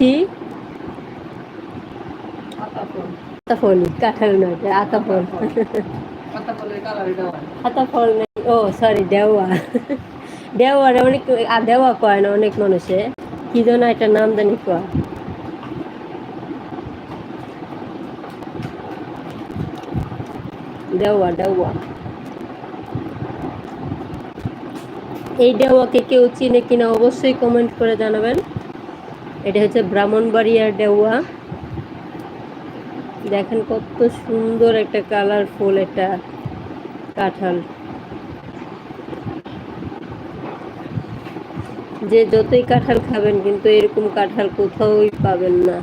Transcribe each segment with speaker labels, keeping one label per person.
Speaker 1: মিষ্টি আতাফল কাঁঠাল নয় এটা আতাফল আতাফল নেই ও সরি দেওয়া। দেওয়ার অনেক আ, দেওয়া কয় না অনেক মানুষে। কি যেন একটা নাম জানি কয়। দেওয়া দেওয়া। এই দেওয়াকে কেউ চিনে কিনা অবশ্যই কমেন্ট করে জানাবেন। এটা হচ্ছে ব্রাহ্মণবাড়িয়ার ডেওয়া। দেখেন কত সুন্দর একটা কালারফুল একটা কাঁঠাল। যে যতই কাঁঠাল খাবেন কিন্তু এরকম কাঁঠাল কোথাওই পাবেন না।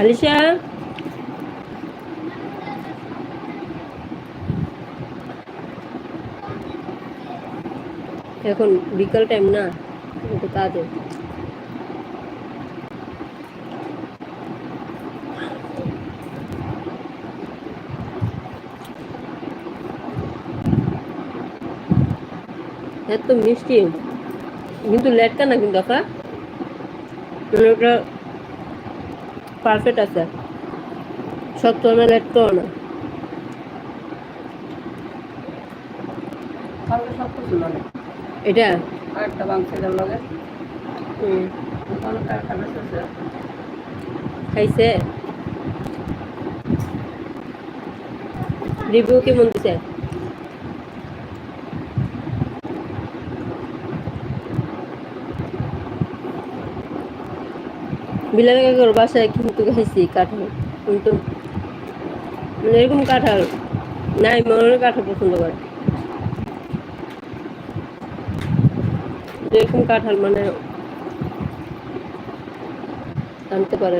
Speaker 1: আলিশা এখন বিকাল টাইম না একটু কাজে এত মিষ্টি। কিন্তু লেটকা না কিন্তু আপা মানে ওটা পারফেক্ট আছে। সত্য না। লেটকাও না এটা?
Speaker 2: আরেকটা মাংসের লগে।
Speaker 1: হুম,
Speaker 2: অনেকটা
Speaker 1: খাইছে? রিভিউ কেমন দিছে? বিলাল কাকুর বাসায় কিন্তু খাইছি কাঁঠাল কিন্তু মানে এরকম কাঁঠাল নাই মনের কাঁঠাল পছন্দ করে এরকম কাঁঠাল মানে আনতে পারে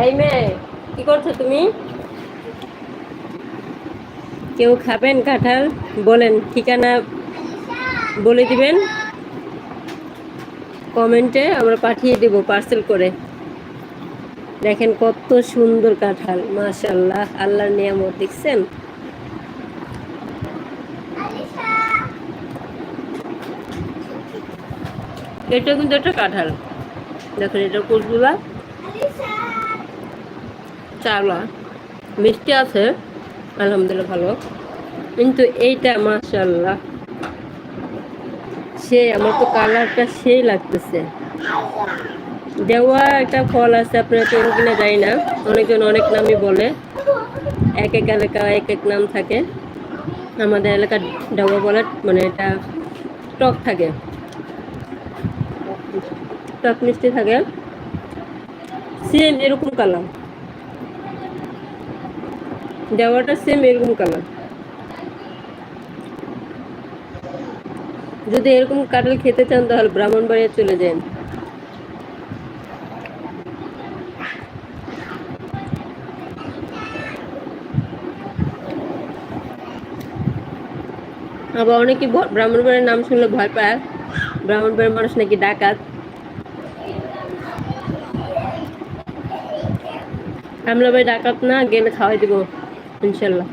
Speaker 1: এই মেয়ে কি করছ তুমি? কেউ খাবেন কাঁঠাল? বলেন, ঠিকানা বলে দিবেন। কমেন্টে আমরা পাঠিয়ে দেব পার্সেল করে। দেখেন কত সুন্দর কাঁঠাল মাশাল্লাহ আল্লাহর নিয়ামত, দেখছেন? এটা কিন্তু একটা কাঁঠাল। দেখেন এটা কোষগুলা। চাওলা। মিষ্টি আছে, আলহামদুলিল্লাহ ভালো। কিন্তু এইটা মাশাল্লাহ সে আমার তো কালারটা সেই লাগতেছে। দেওয়া একটা ফল আছে, আপনারা কিনা জানি না। অনেকজন অনেক নামই বলে। এক এক এলাকা, এক এক নাম থাকে। আমাদের এলাকার দেওয়া বলে মানে এটা টক থাকে। টক মিষ্টি থাকে। সেম এরকম কালার। দেওয়াটা সেম এরকম কালার যদি এরকম কাঁঠাল খেতে চান, তাহলে ব্রাহ্মণবাড়িয়া চলে যান। আবার অনেকে ব্রাহ্মণবাড়ির নাম শুনলে ভয় পায়। ব্রাহ্মণবাড়ির মানুষ নাকি ডাকাত। আমরা ভাই ডাকাত না, গেলে খাওয়াই দিব। ইনশাল্লাহ।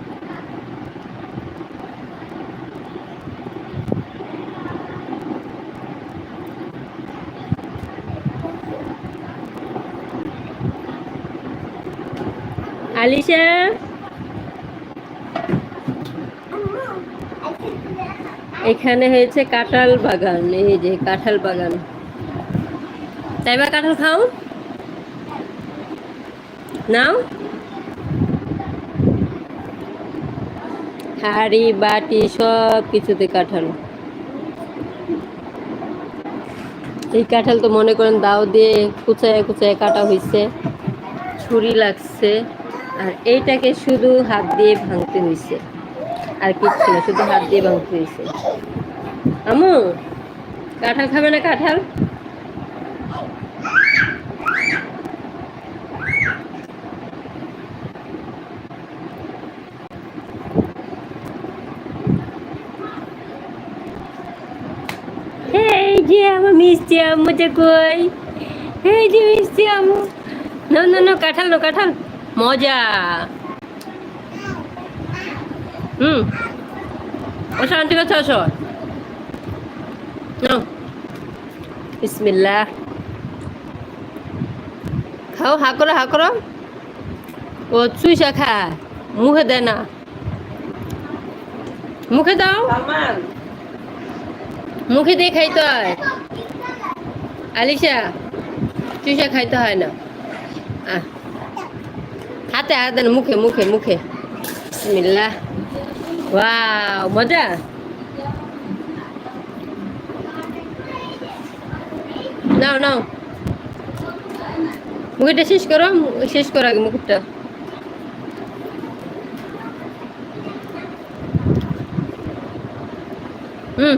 Speaker 1: এখানে হয়েছে কাঁঠাল বাগান এই যে কাঁঠাল বাগান। তাই বা কাঁঠাল খাও। নাও। হাড়ি বাটি, সব কিছুতে কাঁঠাল। এই কাঁঠাল তো মনে করেন দাও দিয়ে কুচায় কুচায় কাটা হয়েছে ছুরি লাগছে, আর এইটাকে শুধু হাত দিয়ে ভাঙতে হয়েছে আর কিচ্ছু না, শুধু হাত দিয়ে ভাঙতে হয়েছে আমু কাঁঠাল খাবে না কাঁঠাল এই যে আমার মিষ্টি আম্মু যে কই? এই যে মিষ্টি আম্মু। না না না কাঁঠাল না কাঁঠাল। মজা। হুম। ও শান্তি কথা আসো। নাও। বিসমিল্লাহ। খাও, হা করো হা করো। ও চুইসা খা মুখে দেয় না। মুখে দাও। মুখে দিয়ে খাইতে হয়। আলিশা, চুষা খাইতে হয় না। হাতে হাতে মুখে মুখে মুখে। বিসমিল্লাহ। ওয়াও, মজা? নাও নাও। মুখটা শেষ করো শেষ করো আগে মুখটা হুম।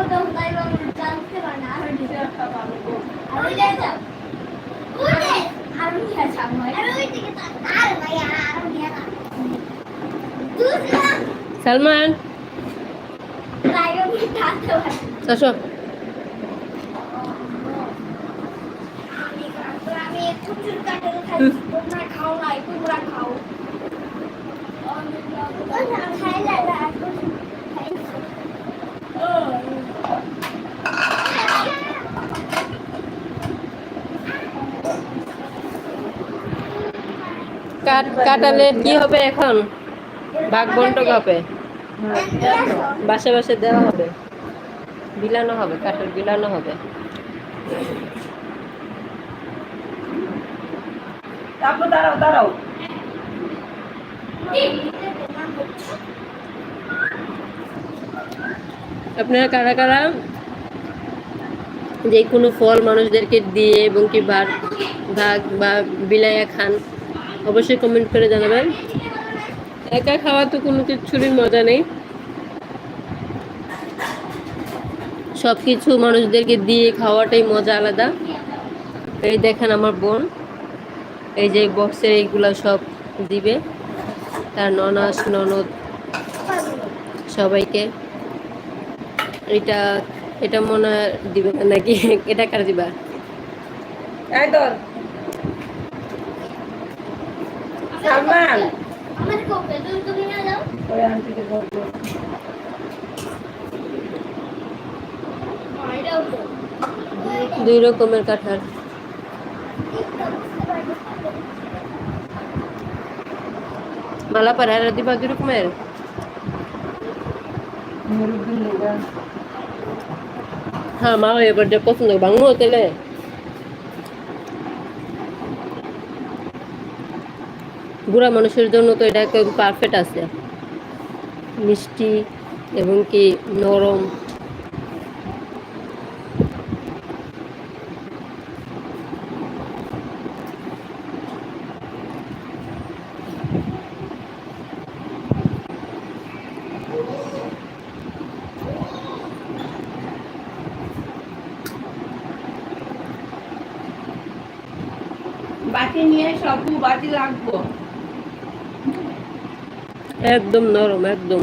Speaker 1: সালমান।
Speaker 3: খাই খাও না তোমরা খাও খাই লাগা
Speaker 1: কাট কাটালে কি হবে এখন? বাঘ বন্টক হবে। বাসে বাসে দেওয়া হবে। বিলানো হবে কাঠের বিলানো হবে।
Speaker 2: তারপর দাঁড়াও দাঁড়াও।
Speaker 1: আপনারা কারা কারা? যে কোনো ফল মানুষদেরকে দিয়ে এবং কি ভাগ ভাগ বা বিলাইয়া খান অবশ্যই কমেন্ট করে জানাবেন। একা খাওয়া তো কোনো কিছুরই মজা নেই। সব কিছু মানুষদেরকে দিয়ে খাওয়াটাই মজা আলাদা। এই দেখেন আমার বোন। এই যে বক্সের এইগুলা সব দিবে। তার ননাস ননদ সবাইকে। এটা এটা মনে দিবে নাকি? এটা কার দিবা
Speaker 2: এই ধর সালমান
Speaker 3: আমার কোপে তুমি তুমি না যাও
Speaker 2: ওই আন্টিকে বলব
Speaker 3: এটাও
Speaker 1: দুই রকমের কাঁঠাল। মালা পাড়া আর দিবা দুই রকমের? হ্যাঁ মা এবার পছন্দ বাংলো তেলে বুড়া মানুষের জন্য তো এটা একদম পারফেক্ট আছে। মিষ্টি এবং কি নরম
Speaker 2: বাটি নিয়ে সবু বাটি লাগবো
Speaker 1: একদম নরম, একদম।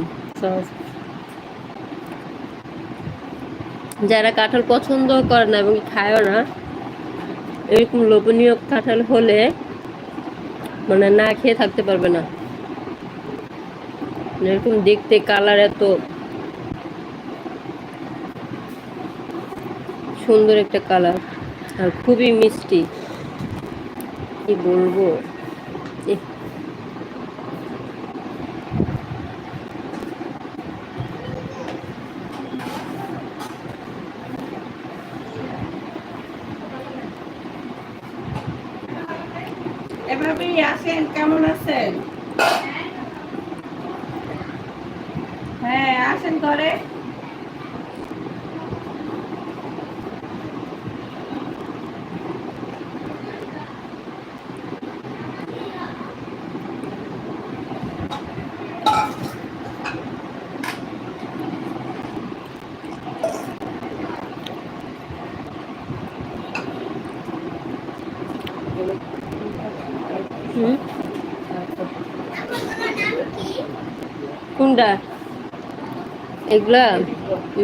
Speaker 1: যারা কাঁঠাল পছন্দ করে না এবং খায়ও না, এরকম লোভনীয় কাঁঠাল হলে মানে না খেয়ে থাকতে পারবে না। এরকম দেখতে কালার এত সুন্দর একটা কালার আর খুবই মিষ্টি। কি বলব?
Speaker 2: ভাবি আছেন কেমন আছেন? হ্যাঁ আসেন ঘরে।
Speaker 1: কোনটা? এগুলা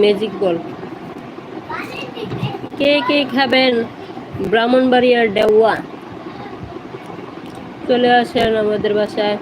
Speaker 1: ম্যাজিক বল কে কে খাবেন? ব্রাহ্মণবাড়িয়ার ডেওয়া চলে আসেন আমাদের বাসায়।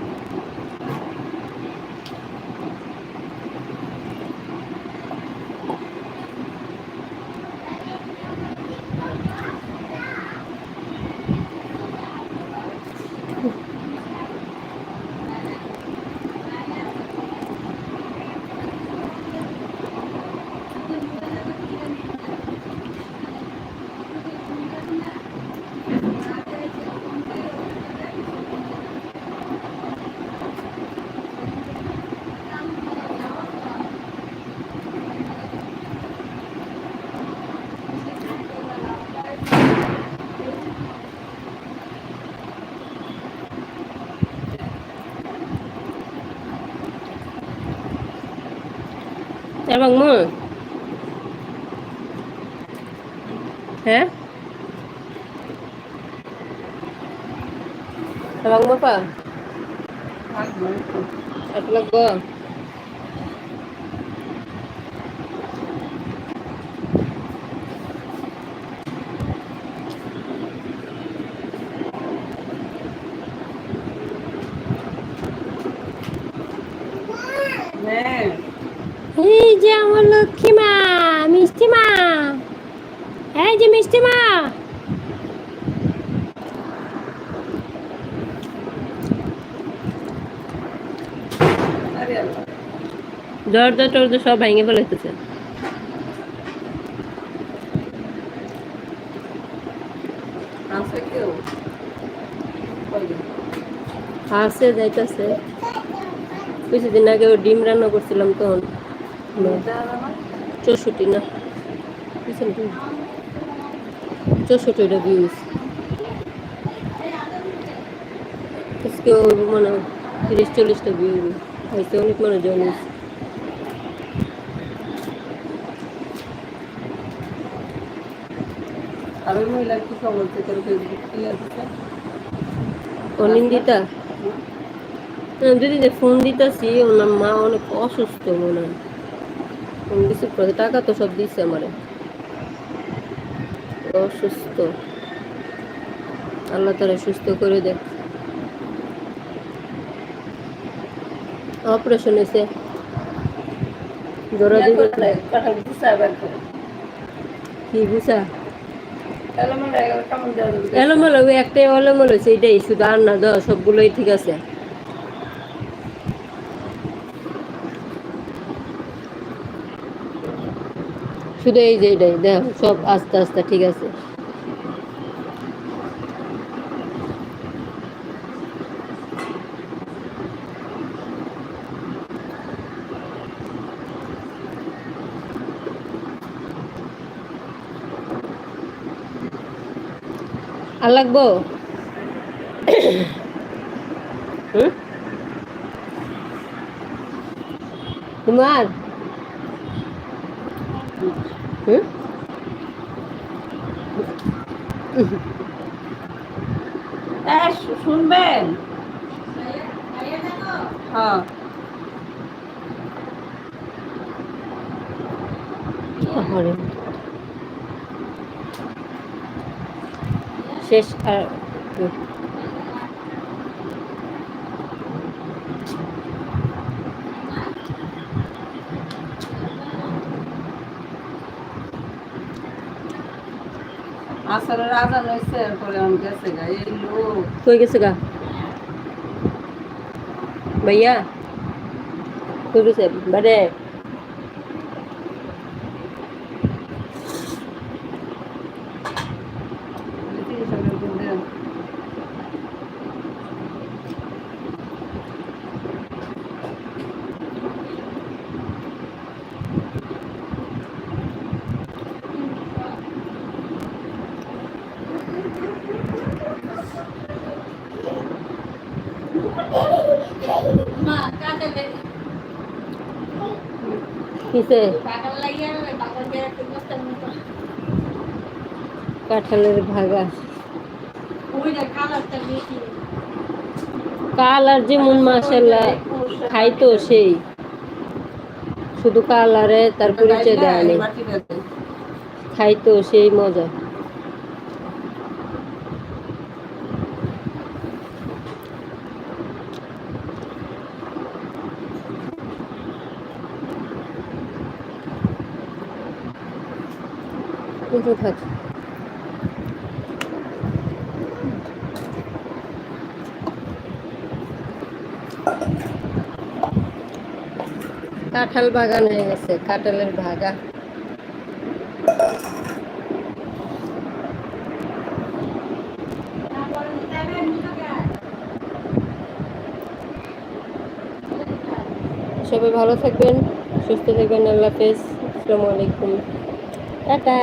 Speaker 1: এবং মু হ্যাঁ এবং mo pa? At lago.
Speaker 2: হ্যাঁ
Speaker 1: এই যে আমার লক্ষ্মী মা মিষ্টি মা। এই যে মিষ্টি মা। দরজা টরজা সব ভেঙে
Speaker 2: আছে গেল?
Speaker 1: আসে যাইতেছে। কিছুদিন আগে ও ডিম রান্না করছিলাম তখন? চৌষট্টি না। চৌষট্টিটা ভিউজ আজকে ওর মানে তিরিশ চল্লিশটা ভিউ হয়েছে অনেক মানুষ জয়েন
Speaker 2: আর ওই মহিলার কি খবর থেকে ফেসবুক কি আছে?
Speaker 1: অনিন্দিতা? দিদি যে ফোন দিতেছি ওনার মা অনেক অসুস্থ মনে হয়। ফোন রিসিভ করে টাকা তো সব দিচ্ছে আমারে। অসুস্থ আল্লাহ তারা সুস্থ করে দেখ। অপারেশন হয়েছে। কি বুঝা
Speaker 2: এলোমেলো দেওয়া
Speaker 1: একটাই এলোমেলো হয়েছে এটাই শুধু আর না দাও সবগুলোই ঠিক আছে। শুধু এই যে এটাই দেখো সব আস্তে আস্তে ঠিক আছে। আর লাগবো? হুম? তোমার হুম
Speaker 2: এই, শুনবেন? হ্যাঁ।
Speaker 1: শেষ আর
Speaker 2: আসলে রাজা লইছে, এরপরে আমি গেছে গা। এই লোক।
Speaker 1: কই গেছে গা? ভাইয়া? কই গেছে? বারে
Speaker 2: তিরিশ হাজার করে দেন। মা কাটে দে
Speaker 1: কিসে? কাঁঠালের ভাগা। কালার যেমন মাসাল্লাহ খাইতো সেই। শুধু কালারে তার পরিচয় দেয়নি খাইতো সেই মজা। কিন্তু থাক কাঁঠাল বাগান হয়ে গেছে, কাঁঠালের ভাগা। সবাই ভালো থাকবেন, সুস্থ থাকবেন, আল্লাহ হাফেজ। আসসালামু আলাইকুম। টাটা।